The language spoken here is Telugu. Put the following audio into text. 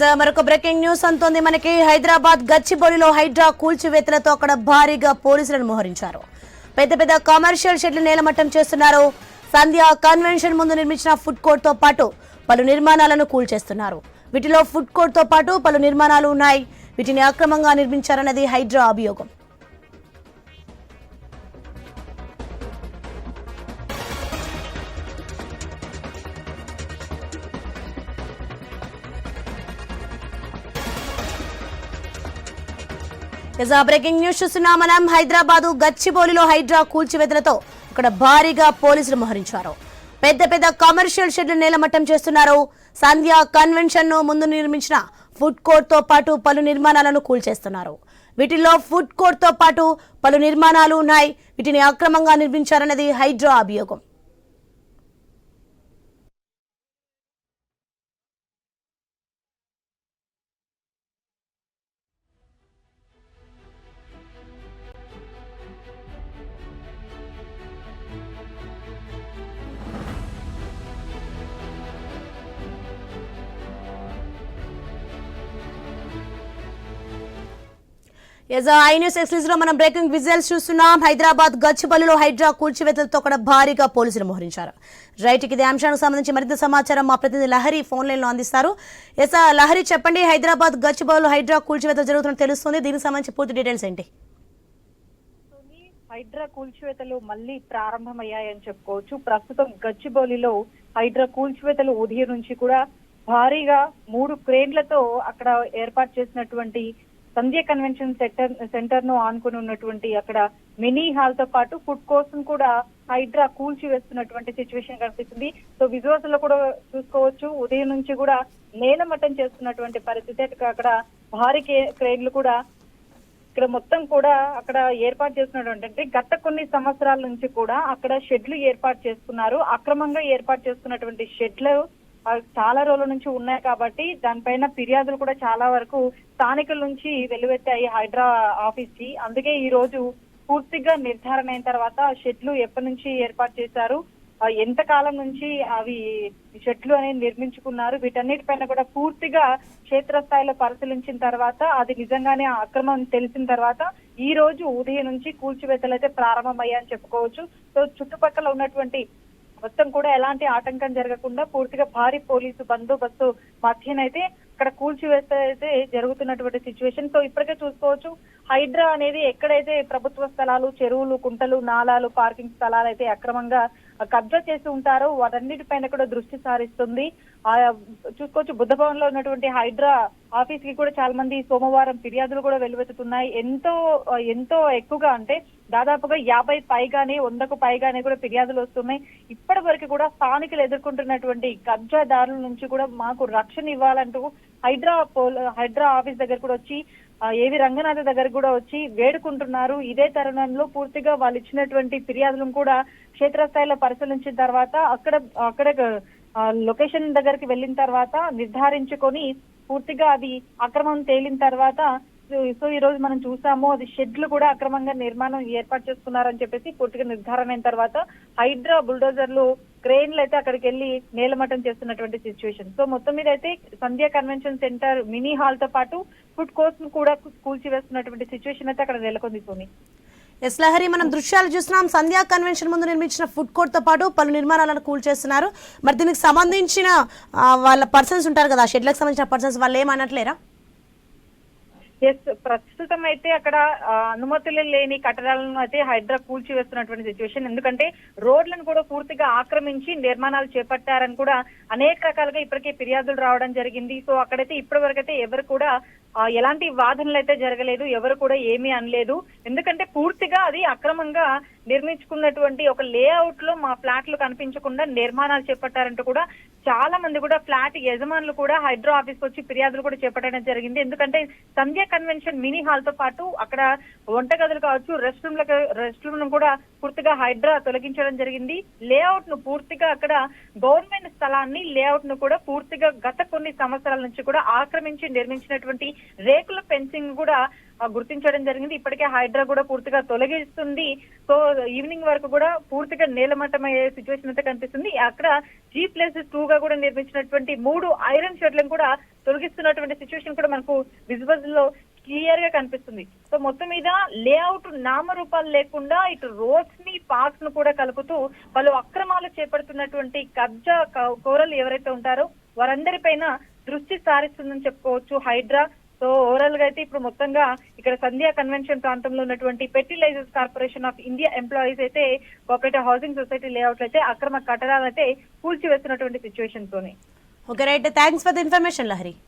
మరొక బ్రేకింగ్ న్యూస్ అంతోంది. మనకి హైదరాబాద్ గచ్చిబౌలిలో హైడ్రా కూల్చివేతలతో అక్కడ భారీగా పోలీసులను మోహరించారు. పెద్ద పెద్ద కమర్షియల్ షెడ్లు నేలమట్టం చేస్తున్నారు. సంధ్య కన్వెన్షన్ ముందు నిర్మించిన ఫుడ్ కోర్ట్తో పాటు పలు నిర్మాణాలను కూల్చేస్తున్నారు. వీటిలో ఫుడ్ కోర్ట్తో పాటు పలు నిర్మాణాలు ఉన్నాయి. వీటిని అక్రమంగా నిర్మించారన్నది హైడ్రా అభియోగం. ఇక బ్రేకింగ్ న్యూస్ చూస్తున్నాం మనం. హైదరాబాద్ గచ్చిబౌలిలో హైడ్రా కూల్చివేతలతో అక్కడ భారీగా పోలీసులు మోహరించారు. పెద్ద పెద్ద కమర్షియల్ షెడ్లు నేలమట్టం చేస్తున్నారు. సంధ్య కన్వెన్షన్ను ముందు నిర్మించిన ఫుడ్ కోర్ట్తో పాటు పలు నిర్మాణాలను కూల్చేస్తున్నారు. వీటిల్లో ఫుడ్ కోర్ట్తో పాటు పలు నిర్మాణాలు ఉన్నాయి. వీటిని అక్రమంగా నిర్మించారన్నది హైడ్రా అభియోగం. Uh, లో మనం బ్రేకింగ్ విజువల్స్ చూస్తున్నాం. హైదరాబాద్ గచ్చిబల్లిలో హైడ్రా కూల్చివేతలతో కూడా భారీగా పోలీసులు మోహరించారు. రైట్ ఇదే అంశానికి సంబంధించి మరింత సమాచారం మా ప్రతినిధి లహరి ఫోన్ లైన్లో అందిస్తారు ఎస్ uh, లహరి చెప్పండి హైదరాబాద్ గచ్చిబౌలిలో హైడ్రా కూల్చివేత జరుగుతున్నట్టు తెలుస్తుంది. దీనికి సంబంధించి పూర్తి డీటెయిల్స్ ఏంటి? హైడ్రా కూల్చివేతలు మళ్ళీ ప్రారంభమయ్యాయని చెప్పుకోవచ్చు. ప్రస్తుతం గచ్చిబౌలిలో హైడ్రా కూల్చివేతలు ఉదయం నుంచి కూడా భారీగా మూడు క్రేన్లతో అక్కడ ఏర్పాటు చేసినటువంటి సంధ్య కన్వెన్షన్ సెంటర్ సెంటర్ను ఆనుకుని ఉన్నటువంటి అక్కడ మినీ హాల్తో పాటు ఫుడ్ కోసం కూడా హైడ్రా కూల్చి వేస్తున్నటువంటి సిచ్యువేషన్ కనిపిస్తుంది. సో విజువల్స్లో కూడా చూసుకోవచ్చు. ఉదయం నుంచి కూడా నేలమట్టం చేస్తున్నటువంటి పరిస్థితి. అక్కడ భారీ కే- క్రేన్లు కూడా ఇక్కడ మొత్తం కూడా అక్కడ ఏర్పాటు చేస్తున్నటువంటి గత కొన్ని సంవత్సరాల నుంచి కూడా అక్కడ షెడ్లు ఏర్పాటు చేస్తున్నారు. అక్రమంగా ఏర్పాటు చేస్తున్నటువంటి షెడ్లు చాలా రోజుల నుంచి ఉన్నాయి కాబట్టి దానిపైన ఫిర్యాదులు కూడా చాలా వరకు స్థానికుల నుంచి వెలువెత్తాయి హైడ్రా ఆఫీస్కి. అందుకే ఈ రోజు పూర్తిగా నిర్ధారణ అయిన తర్వాత షెడ్లు ఎప్పటి నుంచి ఏర్పాటు చేశారు ఎంత కాలం నుంచి అవి షెడ్లు అనేది నిర్మించుకున్నారు వీటన్నిటిపైన కూడా పూర్తిగా క్షేత్రస్థాయిలో పరిశీలించిన తర్వాత అది నిజంగానే అక్రమం తెలిసిన తర్వాత ఈ రోజు ఉదయం నుంచి కూల్చివేతలు అయితే ప్రారంభమయ్యాయని చెప్పుకోవచ్చు. సో చుట్టుపక్కల ఉన్నటువంటి మొత్తం కూడా ఎలాంటి ఆటంకం జరగకుండా పూర్తిగా భారీ పోలీసు బందోబస్తు మధ్యనైతే అక్కడ కూల్చివేస్తే అయితే జరుగుతున్నటువంటి సిచ్యువేషన్ సో ఇప్పటికే చూసుకోవచ్చు. హైడ్రా అనేది ఎక్కడైతే ప్రభుత్వ స్థలాలు చెరువులు కుంటలు నాలాలు పార్కింగ్ స్థలాలు అయితే అక్రమంగా కబ్జా చేసి ఉంటారో వాటన్నిటిపైన కూడా దృష్టి సారిస్తుంది. ఆ చూసుకోవచ్చు బుద్ధ భవన్లో ఉన్నటువంటి హైడ్రా ఆఫీస్కి కూడా చాలా మంది సోమవారం ఫిర్యాదులు కూడా వెలువెత్తుతున్నాయి. ఎంతో ఎంతో ఎక్కువగా అంటే దాదాపుగా యాభై పైగానే వందకు పైగానే కూడా ఫిర్యాదులు వస్తున్నాయి. ఇప్పటి వరకు కూడా స్థానికులు ఎదుర్కొంటున్నటువంటి కబ్జాదారుల నుంచి కూడా మాకు రక్షణ ఇవ్వాలంటూ హైడ్రా హైడ్రా ఆఫీస్ దగ్గర కూడా వచ్చి ఏవి రంగనాథ దగ్గర కూడా వచ్చి వేడుకుంటున్నారు. ఇదే తరుణంలో పూర్తిగా వాళ్ళు ఇచ్చినటువంటి ఫిర్యాదులను కూడా క్షేత్రస్థాయిలో పరిశీలించిన తర్వాత అక్కడ అక్కడ లొకేషన్ దగ్గరికి వెళ్ళిన తర్వాత నిర్ధారించుకొని పూర్తిగా అది అక్రమం తేలిన తర్వాత సో- ఈ రోజు మనం చూసాము అది షెడ్లు కూడా అక్రమంగా నిర్మాణం ఏర్పాటు చేసుకున్నారని చెప్పేసి పూర్తిగా నిర్ధారణ అయిన తర్వాత హైడ్రా బుల్డోజర్లు క్రెయిన్లు అయితే అక్కడికి వెళ్ళి నేలమట్టం చేస్తున్నటువంటి సిచ్యువేషన్ సో మొత్తం మీద అయితే సంధ్యా కన్వెన్షన్ సెంటర్ మినీ హాల్తో పాటు ఫుడ్ కోర్ట్ను కూడా కూల్చివేస్తున్నటువంటి సిచ్యువేషన్ అయితే అక్కడ నెలకొంది సోని. ఎస్ లహరి మనం దృశ్యాలు చూస్తున్నాం. సంధ్యా కన్వెన్షన్ ముందు నిర్మించిన ఫుడ్ కోర్ట్తో పాటు పలు నిర్మాణాలను కూల్చేస్తున్నారు. మరి దీనికి సంబంధించిన వాళ్ళ పర్సన్స్ ఉంటారు కదా షెడ్లకు సంబంధించిన పర్సన్స్ వాళ్ళు ఏమనట్లేరా? ఎస్ ప్రస్తుతం అయితే అక్కడ ఆ, అనుమతులు లేని కట్టడాలను అయితే హైడ్రా కూల్చివేస్తున్నటువంటి సిచ్యువేషన్ ఎందుకంటే రోడ్లను కూడా పూర్తిగా ఆక్రమించి నిర్మాణాలు చేపట్టారని కూడా అనేక రకాలుగా ఇప్పటికే ఫిర్యాదులు రావడం జరిగింది. సో అక్కడైతే ఇప్పటి వరకు అయితే ఎవరు కూడా ఎలాంటి వాదనలు అయితే జరగలేదు ఎవరు కూడా ఏమీ అనలేదు. ఎందుకంటే పూర్తిగా అది అక్రమంగా నిర్మించుకున్నటువంటి ఒక లేఅవుట్లో మా ఫ్లాట్లు కనిపించకుండా నిర్మాణాలు చేపట్టారంటూ కూడా చాలా మంది కూడా ఫ్లాట్ యజమానులు కూడా హైడ్రో ఆఫీస్ వచ్చి ఫిర్యాదులు కూడా చేపట్టడం జరిగింది. ఎందుకంటే సంధ్య కన్వెన్షన్ మినీ హాల్తో పాటు అక్కడ వంటగదులు కావచ్చు రెస్ట్ రూమ్ రెస్ట్ రూమ్ కూడా పూర్తిగా హైడ్రా తొలగించడం జరిగింది. లేఅవుట్ను పూర్తిగా అక్కడ గవర్నమెంట్ స్థలాన్ని లేఅవుట్ను కూడా పూర్తిగా గత కొన్ని సంవత్సరాల నుంచి కూడా ఆక్రమించి నిర్మించినటువంటి రేకుల ఫెన్సింగ్ కూడా గుర్తించడం జరిగింది. ఇప్పటికే హైడ్రా కూడా పూర్తిగా తొలగిస్తుంది. సో ఈవినింగ్ వరకు కూడా పూర్తిగా నీలమట్టమయ్యే సిచ్యువేషన్ అయితే కనిపిస్తుంది. అక్కడ జీ ప్లస్ టూ గా కూడా నిర్మించినటువంటి మూడు ఐరన్ షెడ్లను కూడా తొలగిస్తున్నటువంటి సిచ్యువేషన్ కూడా మనకు విజువల్లో క్లియర్గా కనిపిస్తుంది. సో మొత్తం మీద లేఅవుట్ నామరూపాలు లేకుండా ఇటు రోడ్స్ని పార్క్స్ను కూడా కలుపుతూ పలు అక్రమాలు చేపడుతున్నటువంటి కబ్జా కోరలు ఎవరైతే ఉంటారో వారందరిపైన దృష్టి సారిస్తుందని చెప్పుకోవచ్చు హైడ్రా. సో ఓవరాల్గా అయితే ఇప్పుడు మొత్తంగా ఇక్కడ సంధ్యా కన్వెన్షన్ ప్రాంతంలో ఉన్నటువంటి fertilizers corporation of India employees అయితే కోఆపరేటివ్ హౌసింగ్ సొసైటీ లేఅవుట్ అయితే అక్రమ కట్టడాలు అయితే కూల్చివేస్తున్నటువంటి సిచ్యువేషన్ తోని. Okay right thanks for the information Lahari